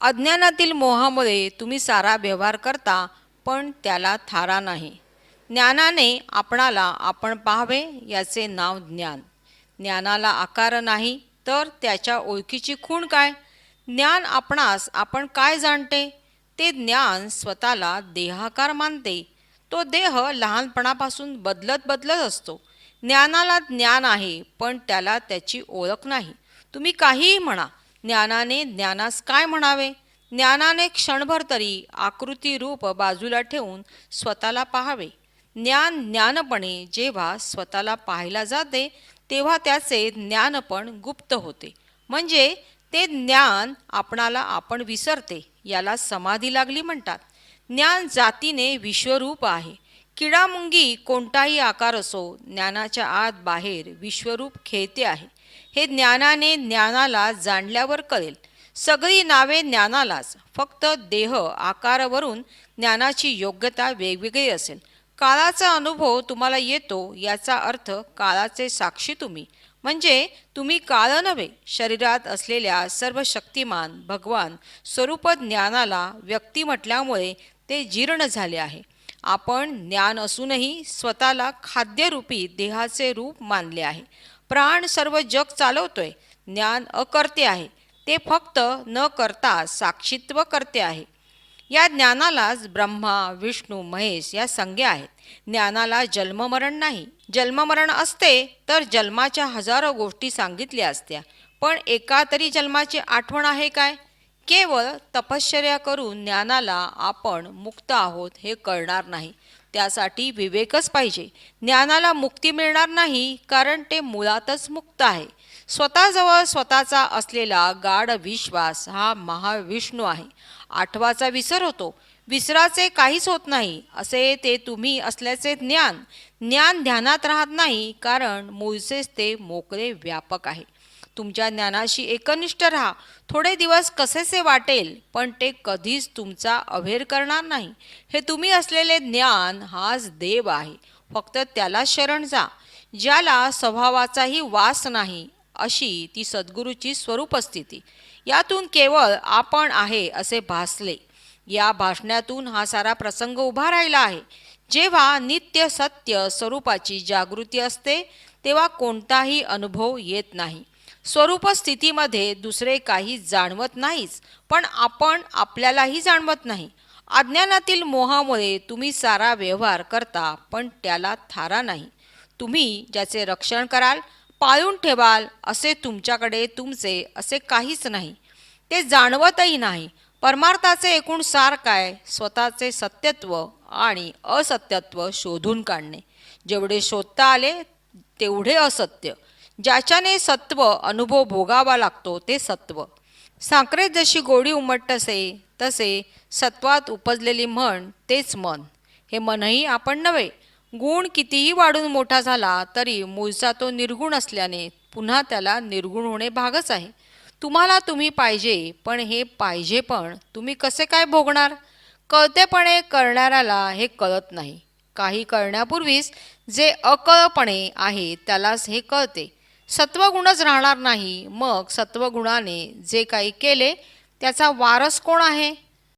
अज्ञानातील मोहामुळे तुम्ही सारा व्यवहार करता पण त्याला थारा नाही. ज्ञानाने आपणाला आपण पाहावे याचे नाव ज्ञान. ज्ञानाला आकार नाही तर त्याच्या ओळखीची खूण काय? ज्ञान आपणास आपण काय जाणते? ते ज्ञान स्वतःला देहाकार मानते. तो देह लहानपणापासून बदलत बदलत असतो. ज्ञानाला ज्ञान आहे पण त्याला त्याची ओळख नाही. तुम्ही काहीही म्हणा ज्ञानाने ज्ञानास काय म्हणावे? ज्ञानाने क्षणभर तरी आकृती रूप बाजूला ठेवून स्वतःला पाहावे. ज्ञान ज्ञानपणे जेव्हा स्वतःला पाहायला जाते तेव्हा त्याचे ज्ञानपण गुप्त होते. म्हणजे ते ज्ञान आपणाला आपण विसरते याला समाधी लागली म्हणतात. ज्ञान जातीने विश्वरूप आहे. किडामुंगी कोणताही आकार असो ज्ञानाच्या आत बाहेर विश्वरूप खेळते आहे. हे ज्ञानाने ज्ञानाला जाणल्यावर कळेल. सगळी नावे ज्ञानालाच फक्त देह आकारावरून ज्ञानाची योग्यता वेगवेगळी असेल. काळाचा अनुभव तुम्हाला येतो याचा अर्थ काळाचे साक्षी तुम्ही. म्हणजे तुम्ही काळ नव्हे शरीरात असलेल्या सर्व शक्तिमान भगवान स्वरूप ज्ञानाला व्यक्ती म्हटल्यामुळे ते जीर्ण झाले आहे. आपण ज्ञान असूनही स्वतःला खाद्यरूपी देहाचे रूप मानले आहे. प्राण सर्व जग चालवतोय. ज्ञान अकर्ते आहे. ते फक्त न करता साक्षित्व करते आहे. या ज्ञानालाच ब्रह्मा विष्णू महेश या संज्ञा आहेत. ज्ञानाला जन्ममरण नाही. जन्ममरण असते तर जन्माच्या हजारो गोष्टी सांगितल्या असत्या. पण एका तरी जन्माची आठवण आहे काय? केवळ तपश्चर्या करून ज्ञानाला आपण मुक्त आहोत हे कळणार नाही. त्यासाठी विवेकच पाहिजे. ज्ञानाला मुक्ती मिळणार नाही कारण ते मुळातच मुक्त आहे. स्वतःजवळ स्वतःचा असलेला गाढ विश्वास हा महाविष्णू आहे. आठवाचा विसर होतो. विसराचे काहीच होत नाही. असे ते तुम्ही असल्याचे ज्ञान. ज्ञान ध्यानात राहत नाही कारण मूळचेच ते मोकळे व्यापक आहे. तुमच्या ज्ञानाशी एकनिष्ठ राहा. थोडे दिवस कसेसे वाटेल पण ते कधीच तुमचा अभेर करणार नाही. हे तुम्ही असलेले ज्ञान हाच देव आहे. फक्त त्याला शरण जा. ज्याला स्वभावाचाही वास नाही अशी ती सद्गुरूची स्वरूप स्थिती यातून केवळ आपण आहे असे भासले. या भाषणातून हा सारा प्रसंग उभा राहिला आहे. जेव्हा नित्य सत्य स्वरूपाची जागृती असते तेव्हा कोणताही अनुभव येत नाही. स्वरूप स्थितीमध्ये दुसरे काही जाणवत नाहीच पण आपण आपल्यालाही जाणवत नाही. अज्ञानातील मोहामुळे तुम्ही सारा व्यवहार करता पण त्याला थारा नाही. तुम्ही ज्याचे रक्षण कराल पाळून ठेवाल असे तुमच्याकडे तुमचे असे काहीच नाही. ते जाणवतही नाही. परमार्थाचे एकूण सार काय? स्वतःचे सत्यत्व आणि असत्यत्व शोधून काढणे. जेवढे शोधता आले तेवढे असत्य. ज्याच्याने सत्व अनुभव भोगावा लागतो ते सत्व. साखरेत जशी गोडी उमट तसे सत्वात उपजलेली म्हण तेच मन. हे मनही आपण नव्हे गुण कितीही वाढून मोठा झाला तरी मूळचा तो निर्गुण असल्याने पुन्हा त्याला निर्गुण होणे भागच आहे. तुम्हाला तुम्ही पाहिजे पण हे पाहिजे पण तुम्ही कसे काय भोगणार? कळतेपणे करणाऱ्याला हे कळत नाही. काही कळण्यापूर्वीच जे अकळपणे आहे त्यालाच हे कळते. सत्वगुणच राहणार नाही. मग सत्वगुणाने जे काही केले त्याचा वारस कोण आहे?